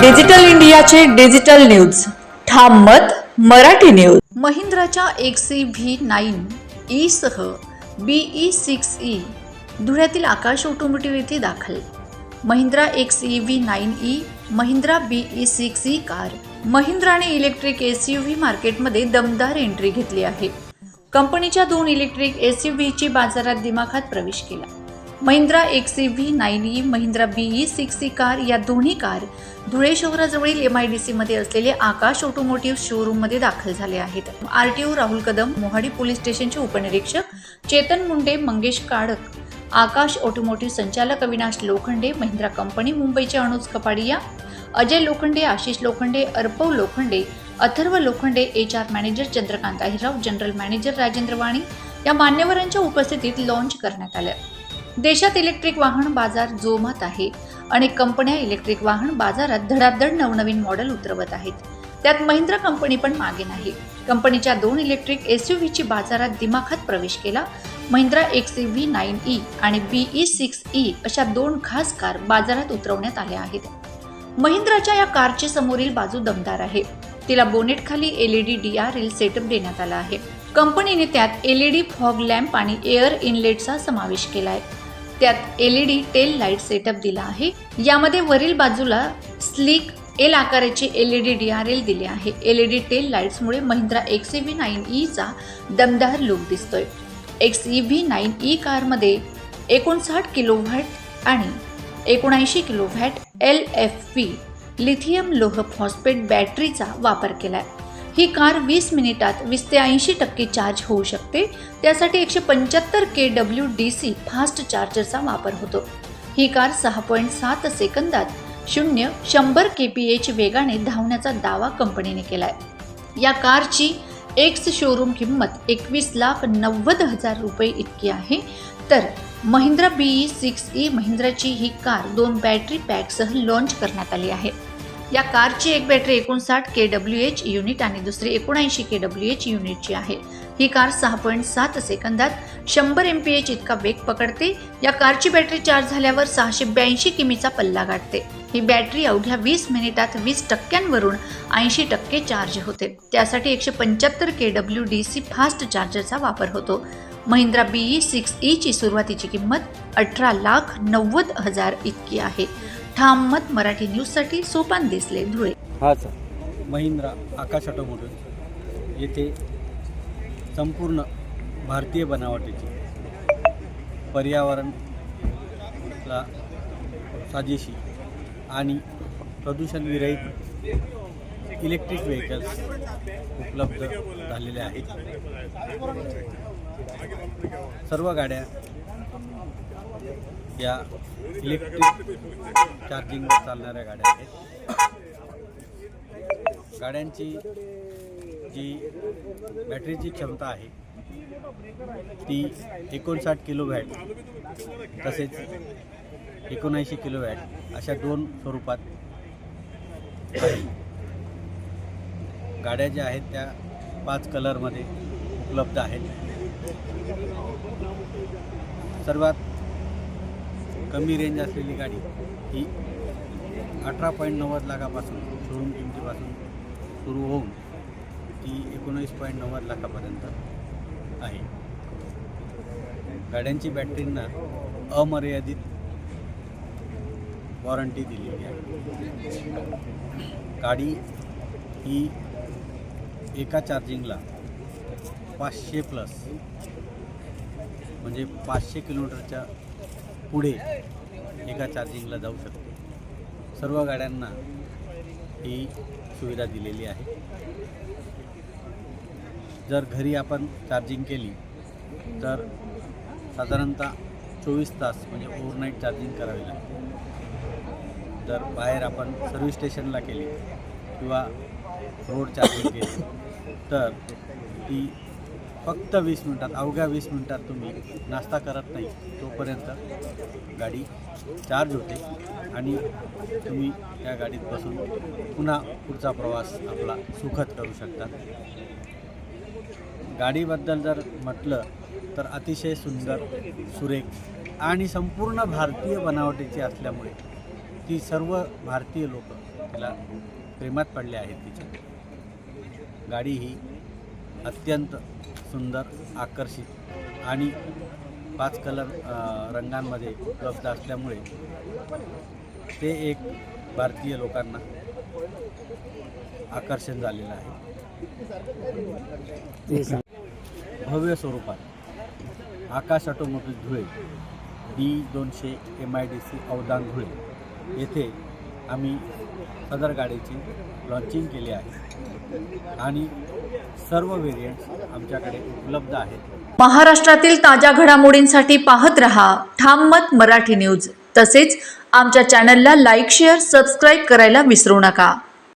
Digital इंडियाचे digital news. ठाम मत मराठी न्यूज. महिंद्राच्या X E V nine E सह बीई सिक्स ई धुळ्यातील आकाश ऑटोमोटिव्ह येथे दाखल. Mahindra X E V nine E Mahindra BE six E car महिंद्राने electric S U V मार्केटमध्ये दमदार एंट्री घेतली आहे. कंपनीच्या दोन इलेक्ट्रिक एस यू व्हीची बाजारात दिमाखात प्रवेश केला. Mahindra X V nine E Mahindra BE six E car या दोन्ही कार धुळे शहराजवळील एम आय डी सीमध्ये असलेले आकाश ऑटोमोटिव्ह शोरूममध्ये दाखल झाले आहेत. R T O Rahul Kadam Mohadi police स्टेशनचे उपनिरीक्षक चेतन मुंडे मंगेश काडक आकाश ऑटोमोटिव्ह संचालक अविनाश लोखंडे महिंद्रा कंपनी मुंबईचे Anuj Kapadia Ajay Lokhande Ashish Lokhande Arpav Lokhande Atharva Lokhande H R manager Chandrakant Ahirrao general manager Rajendra Wani या मान्यवरांच्या उपस्थितीत लॉन्च करण्यात आलं. देशात इलेक्ट्रिक वाहन बाजार जोमात आहे. अनेक कंपन्या इलेक्ट्रिक वाहन बाजारात धडाधड नवनवीन मॉडेल उतरवत आहेत. त्यात महिंद्रा कंपनी पण मागे नाही. कंपनीच्या दोन इलेक्ट्रिक एस ची बाजारात दिमाखात प्रवेश केला. Mahindra X V nine E आणि बीई सिक्स ई अशा दोन खास कार बाजारात उतरवण्यात आल्या आहेत. महिंद्राच्या या कारची समोरील बाजू दमदार आहे. तिला बोनेट खाली LED D R L setup देण्यात आला आहे. कंपनीने त्यात एलईडी फॉग लॅम्प आणि एअर इनलेटचा समावेश केला आहे त्यात L E D tail light setup दिला आहे. यामध्ये वरील बाजूला स्लिक एल आकाराचे E D D R L दिले आहे. L E D tail लाईट्समुळे Mahindra X E V nine Icha दमदार लुक दिसतोय. X E V nine E कारमध्ये एकोणसाठ किलो व्हॅट आणि एकोणऐंशी kilo watt L F P lithium लोह फॉस्फेट बॅटरीचा वापर केला आहे ही कार वीस मिनिटात वीस ते ऐंशी टक्के चार्ज होऊ शकते. त्यासाठी एकशे पंच्याहत्तर K W D C fast चार्जरचा वापर होतो. ही कार सहा पॉईंट सात सेकंदात शून्य शंभर के पी एच वेगाने धावण्याचा दावा कंपनीने केलाय. या कारची एक्स शोरूम किंमत एकवीस लाख नव्वद हजार रुपये इतकी आहे. तर महिंद्रा बीई सिक्स ई महिंद्राची ही कार दोन बॅटरी पॅकसह लॉन्च करण्यात आली आहे. या कारची एक बॅटरी एकोणसाठ के डब्ल्यू एच युनिट आणि दुसरी एकोणऐंशी के डब्ल्यू एच युनिटची आहे. ही कार सहा पॉईंट सात सेकंदात शंभर एम पी एच इतका वेग पकडते. या कारची बॅटरी चार्ज झाल्यावर सहाशे ब्याऐंशी किमीचा पल्ला गाठते. ही बॅटरी अवघ्या वीस मिनिटात वीस टक्क्यांवरून ऐंशी टक्के चार्ज होते. त्यासाठी एकशे पंच्याहत्तर K W D C fast चार्जरचा वापर होतो. महिंद्रा बीई सिक्स ईची सुरुवातीची किंमत अठरा लाख नव्वद हजार इतकी आहे. ठाम मत मराठी न्यूजसाठी सोपान दिसले धुळे. हा सर. महिंद्रा आकाश ऑटोमोटिव्ह येथे संपूर्ण भारतीय बनावटीची पर्यावरणला साजेशी आणि प्रदूषणविरहित इलेक्ट्रिक व्हेकल्स उपलब्ध झालेले आहेत. सर्व गाड्या या इलेक्ट्रिक चार्जिंगवर चालणाऱ्या गाड्या आहेत. गाड्यांची जी बॅटरीची क्षमता आहे ती एकोणसाठ किलो वॅट तसेच एकोणऐंशी किलो वॅट अशा दोन स्वरूपात गाड्या ज्या आहेत त्या पाच कलरमध्ये उपलब्ध आहेत. सर्वात कमी रेंज असलेली गाडी ही अठरा पॉईंट नव्वद लाखापासून शोरूम किमतीपासून सुरू होऊन ती एकोणीस पॉईंट नव्वद लाखापर्यंत आहे. गाड्यांची बॅटरींना अमर्यादित वॉरंटी दिलेली आहे. गाडी ही एका चार्जिंगला पाचशे प्लस म्हणजे पाचशे किलोमीटरच्या पुढे एका चार्जिंगला जाऊ शकते. सर्व गाड्यांना ही सुविधा दिलेली आहे. जर घरी आपण चार्जिंग केली तर साधारणतः चोवीस तास म्हणजे ओव्हरनाईट चार्जिंग करावी लागते. जर बाहेर आपण सर्व्हिस स्टेशनला केली किंवा रोड चार्जिंग केली तर ती फक्त वीस मिनटात अवघ्या वीस मिनटात तुम्ही नाश्ता करत नाही तोपर्यंत गाडी चार्ज होते आणि तुम्ही त्या गाडीत बसून पुन्हा पुढचा प्रवास आपला सुखद करू शकता. गाडीबद्दल जर म्हटलं तर अतिशय सुंदर सुरेख आणि संपूर्ण भारतीय बनावटीची असल्यामुळे ती सर्व भारतीय लोक तिला प्रेमात पडले आहेत तिच्या. गाडी ही अत्यंत सुंदर आकर्षित आणि पाच कलर रंगांमध्ये उपलब्ध असल्यामुळे ते एक भारतीय लोकांना आकर्षण झालेलं आहे. भव्य स्वरूपात आकाश ऑटोमोटिव्ह धुळे डी दोनशे M I D C Avdhan Dhule येथे आम्ही सदर गाडीची लॉन्चिंग केली आहे. आणि सर्व व्हेरियंट्स आमच्याकडे उपलब्ध आहेत. महाराष्ट्रातील ताज्या घडामोडींसाठी पाहत रहा ठाम मत मराठी न्यूज तसेच आमच्या चॅनलला लाईक शेअर सबस्क्राईब करायला विसरू नका.